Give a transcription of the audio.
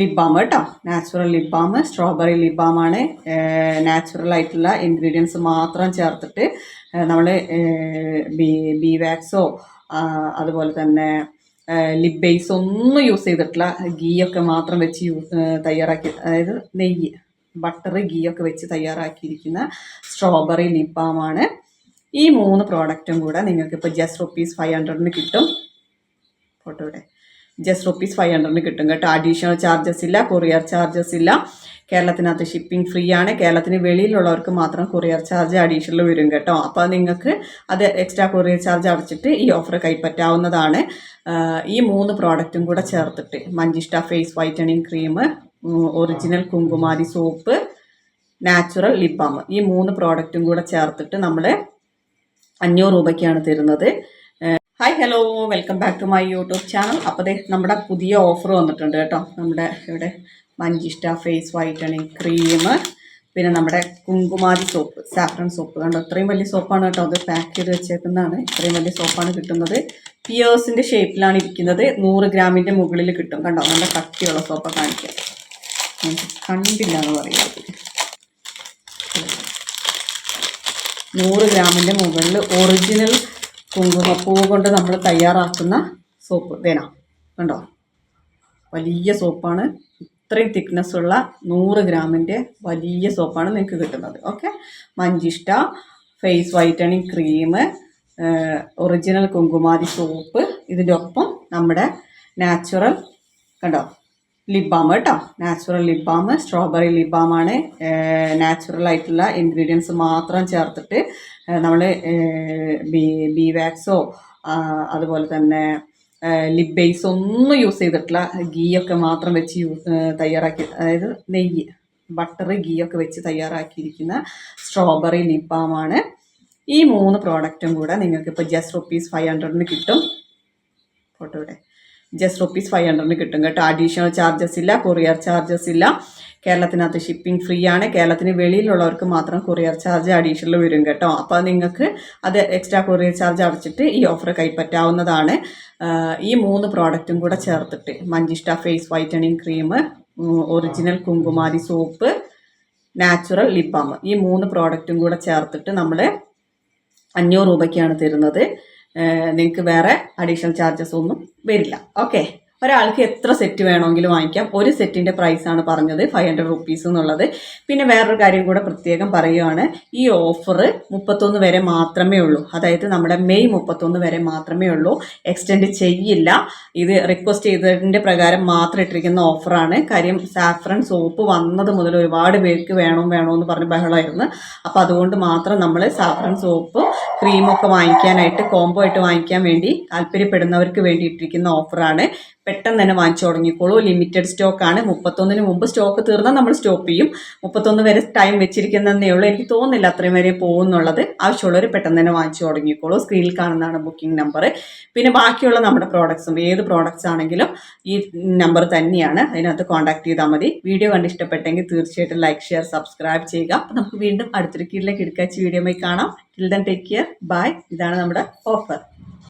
Lip balm കേട്ടോ. Natural lip balm strawberry lip ബാമാണ് natural ആയിട്ടുള്ള ingredients മാത്രം ചേർത്തിട്ട് നമ്മൾ ബി വാക്സോ അതുപോലെ തന്നെ ലിപ് ബേസ് ഒന്നും യൂസ് ചെയ്തിട്ടുള്ള ഗീയൊക്കെ മാത്രം വെച്ച് യൂ തയ്യാറാക്കി അതായത് നെയ്യ് ബട്ടർ ഗീയൊക്കെ വെച്ച് തയ്യാറാക്കിയിരിക്കുന്ന സ്ട്രോബെറി ലിപ് ബാമാണ് ഈ മൂന്ന് പ്രോഡക്റ്റും കൂടെ നിങ്ങൾക്ക് ഇപ്പോൾ ജസ്റ്റ് റുപ്പീസ് ഫൈവ് ഹൺഡ്രഡിന് കിട്ടും. ഫോട്ടോ ഇവിടെ ജസ്റ്റ് റുപ്പീസ് ഫൈവ് ഹൺഡ്രഡിന് കിട്ടും കേട്ടോ. അഡീഷണൽ ചാർജസ് ഇല്ല കൊറിയർ ചാർജസ് ഇല്ല. കേരളത്തിനകത്ത് ഷിപ്പിംഗ് ഫ്രീ ആണ്. കേരളത്തിന് വെളിയിലുള്ളവർക്ക് മാത്രം കൊറിയർ ചാർജ് അഡീഷണൽ വരും കേട്ടോ. അപ്പോൾ നിങ്ങൾക്ക് അത് എക്സ്ട്രാ കൊറിയർ ചാർജ് അടച്ചിട്ട് ഈ ഓഫർ കൈപ്പറ്റാവുന്നതാണ്. ഈ മൂന്ന് പ്രോഡക്റ്റും കൂടെ ചേർത്തിട്ട് Manjishta face whitening cream original Kunkumari soap natural lip balm ഈ മൂന്ന് പ്രോഡക്റ്റും കൂടെ ചേർത്തിട്ട് നമ്മൾ അഞ്ഞൂറ് രൂപയ്ക്കാണ് തരുന്നത്. Hi hello welcome back to my YouTube channel അപ്പോൾ ദേ നമ്മുടെ പുതിയ ഓഫർ വന്നിട്ടുണ്ട് കേട്ടോ. നമ്മുടെ ഇവിടെ മഞ്ചിഷ്ട ഫേസ് വൈറ്റണിങ് ക്രീം പിന്നെ നമ്മുടെ കുങ്കുമാരി സോപ്പ് സാഫ്രൺ സോപ്പ് കണ്ടോ? ഇത്രയും വലിയ സോപ്പാണ് കേട്ടോ. അത് പാക്ക് ചെയ്ത് വെച്ചേക്കുന്നതാണ്. ഇത്രയും വലിയ സോപ്പാണ് കിട്ടുന്നത്. പിയേഴ്സിന്റെ ഷേപ്പിലാണ് ഇരിക്കുന്നത്. നൂറ് ഗ്രാമിന്റെ മുകളിൽ കിട്ടും. കണ്ടോ? നല്ല കട്ടിയുള്ള സോപ്പ് കാണിക്കാം. കണ്ടില്ല എന്ന് പറയുന്നത് നൂറ് ഗ്രാമിന്റെ മുകളിൽ ഒറിജിനൽ കുങ്കുമപ്പൂ കൊണ്ട് നമ്മൾ തയ്യാറാക്കുന്ന സോപ്പ്. വേണം? കണ്ടോ? വലിയ സോപ്പാണ്. ഇത്രയും തിക്നെസ് ഉള്ള നൂറ് ഗ്രാമിന്റെ വലിയ സോപ്പാണ് നിങ്ങൾക്ക് കിട്ടുന്നത്. Okay? Manjishta face whitening cream original Kunkumari soap ഇതിന്റെ ഒപ്പം നമ്മുടെ നാച്ചുറൽ കണ്ടോ? ലിപ് ബാം കേട്ടോ. Natural lip balm strawberry lip balm ആണ്. നാച്ചുറൽ ആയിട്ടുള്ള ഇൻഗ്രീഡിയൻസ് മാത്രം ചേർത്തിട്ട് നമ്മൾ ബി വാക്സോ അതുപോലെ തന്നെ ലിപ് ബേസ് ഒന്നും യൂസ് ചെയ്തിട്ടില്ല. ഗീ ഒക്കെ മാത്രം വെച്ച് തയ്യാറാക്കി അതായത് നെയ്യ് ബട്ടർ ഗീ ഒക്കെ വെച്ച് തയ്യാറാക്കിയിരിക്കുന്ന സ്ട്രോബെറി ലിപ് ബാം ആണ്. ഈ മൂന്ന് പ്രോഡക്റ്റും കൂടെ നിങ്ങൾക്ക് ഇപ്പോൾ ജസ്റ്റ് റുപ്പീസ് ഫൈവ് ഹൺഡ്രഡിന് കിട്ടും. ഫോട്ടോ ഇവിടെ ജസ്റ്റ് റുപ്പീസ് ഫൈവ് ഹൺഡ്രഡിന് കിട്ടും കേട്ടോ. അഡീഷണൽ ചാർജസ് ഇല്ല കൊറിയർ ചാർജസ് ഇല്ല. കേരളത്തിനകത്ത് ഷിപ്പിംഗ് ഫ്രീ ആണ്. കേരളത്തിന് വെളിയിലുള്ളവർക്ക് മാത്രം കൊറിയർ ചാർജ് അഡീഷണൽ വരും കേട്ടോ. അപ്പോൾ നിങ്ങൾക്ക് അത് എക്സ്ട്രാ കൊറിയർ ചാർജ് അടച്ചിട്ട് ഈ ഓഫർ കൈപ്പറ്റാവുന്നതാണ്. ഈ മൂന്ന് പ്രോഡക്റ്റും കൂടെ ചേർത്തിട്ട് Manjishta face whitening cream original Kunkumari soap natural lip balm ഈ മൂന്ന് പ്രോഡക്റ്റും കൂടെ ചേർത്തിട്ട് നമ്മൾ അഞ്ഞൂറ് രൂപയ്ക്കാണ് തരുന്നത്. നിങ്ങൾക്ക് വേറെ അഡീഷണൽ ചാർജസ് ഒന്നും വരില്ല. ഓക്കെ ഒരാൾക്ക് എത്ര സെറ്റ് വേണമെങ്കിലും വാങ്ങിക്കാം. ഒരു സെറ്റിന്റെ പ്രൈസാണ് പറഞ്ഞത് ഫൈവ് ഹൺഡ്രഡ് റുപ്പീസ് എന്നുള്ളത്. പിന്നെ വേറൊരു കാര്യം കൂടെ പ്രത്യേകം പറയുകയാണ് ഈ ഓഫർ മുപ്പത്തൊന്ന് വരെ മാത്രമേ ഉള്ളൂ. അതായത് നമ്മുടെ മെയ് മുപ്പത്തൊന്ന് വരെ മാത്രമേ ഉള്ളൂ. എക്സ്റ്റെൻഡ് ചെയ്യില്ല. ഇത് റിക്വസ്റ്റ് ചെയ്തതിന്റെ പ്രകാരം മാത്രം ഇട്ടിരിക്കുന്ന ഓഫറാണ് കാര്യം സാഫ്രൺ സോപ്പ് വന്നത് മുതൽ ഒരുപാട് പേർക്ക് വേണം വേണമെന്ന് പറഞ്ഞ് ബഹളമായിരുന്നു അപ്പോൾ അതുകൊണ്ട് മാത്രം നമ്മൾ സാഫ്രൺ സോപ്പ് ക്രീമൊക്കെ വാങ്ങിക്കാനായിട്ട് കോംബോ ആയിട്ട് വാങ്ങിക്കാൻ വേണ്ടി താല്പര്യപ്പെടുന്നവർക്ക് വേണ്ടി ഇട്ടിരിക്കുന്ന ഓഫറാണ് പെട്ടെന്ന് തന്നെ വാങ്ങിച്ചു തുടങ്ങിക്കോളൂ. ലിമിറ്റഡ് സ്റ്റോക്കാണ് മുപ്പത്തൊന്നിന് മുമ്പ് സ്റ്റോക്ക് തീർന്നാൽ നമ്മൾ സ്റ്റോപ്പ് ചെയ്യും. മുപ്പത്തൊന്ന് വരെ ടൈം വെച്ചിരിക്കുന്നതേ ഉള്ളൂ. എനിക്ക് തോന്നുന്നില്ല അത്രയും വരെ പോകുന്നുള്ളത്. ആവശ്യമുള്ളവർ പെട്ടെന്ന് തന്നെ വാങ്ങിച്ചു തുടങ്ങിക്കോളൂ. സ്ക്രീനിൽ കാണുന്നതാണ് ബുക്കിംഗ് നമ്പർ പിന്നെ ബാക്കിയുള്ള നമ്മുടെ പ്രോഡക്ട്സും ഏത് പ്രോഡക്ട്സ് ആണെങ്കിലും ഈ നമ്പർ തന്നെയാണ്. അതിനകത്ത് കോൺടാക്ട് ചെയ്താൽ മതി. വീഡിയോ കണ്ട് ഇഷ്ടപ്പെട്ടെങ്കിൽ തീർച്ചയായിട്ടും ലൈക്ക് ഷെയർ സബ്സ്ക്രൈബ് ചെയ്യുക. അപ്പോൾ നമുക്ക് വീണ്ടും അടുത്തൊരു കീഴിലേക്ക് എടുക്കാച്ച വീഡിയോമായി കാണാം. Till then take care bye ഇതാണ് നമ്മുടെ ഓഫർ